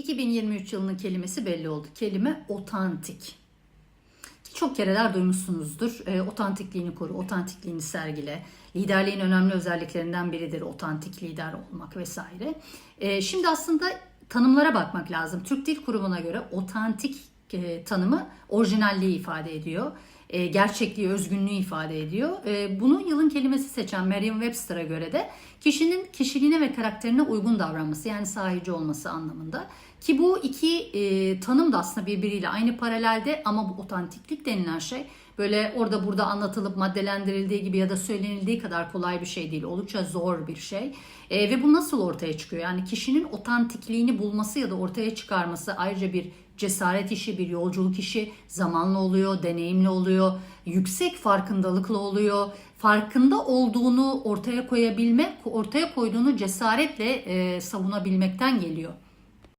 2023 yılının kelimesi belli oldu. Kelime otantik. Çok kereler duymuşsunuzdur. E, otantikliğini koru, otantikliğini sergile. Liderliğin önemli özelliklerinden biridir otantik lider olmak vesaire. E, şimdi aslında tanımlara bakmak lazım. Türk Dil Kurumu'na göre otantik e, tanımı orijinalliği ifade ediyor. E, gerçekliği, özgünlüğü ifade ediyor. E, bunu yılın kelimesi seçen Merriam-Webster'a göre de kişinin kişiliğine ve karakterine uygun davranması yani sahici olması anlamında. Ki bu iki e, tanım da aslında birbiriyle aynı paralelde ama bu otantiklik denilen şey böyle orada burada anlatılıp maddelendirildiği gibi ya da söylenildiği kadar kolay bir şey değil. Oldukça zor bir şey. E, ve bu nasıl ortaya çıkıyor? Yani kişinin otantikliğini bulması ya da ortaya çıkarması ayrıca bir cesaret işi, bir yolculuk işi zamanla oluyor, deneyimli oluyor, yüksek farkındalıkla oluyor. Farkında olduğunu ortaya koyabilmek, ortaya koyduğunu cesaretle e, savunabilmekten geliyor.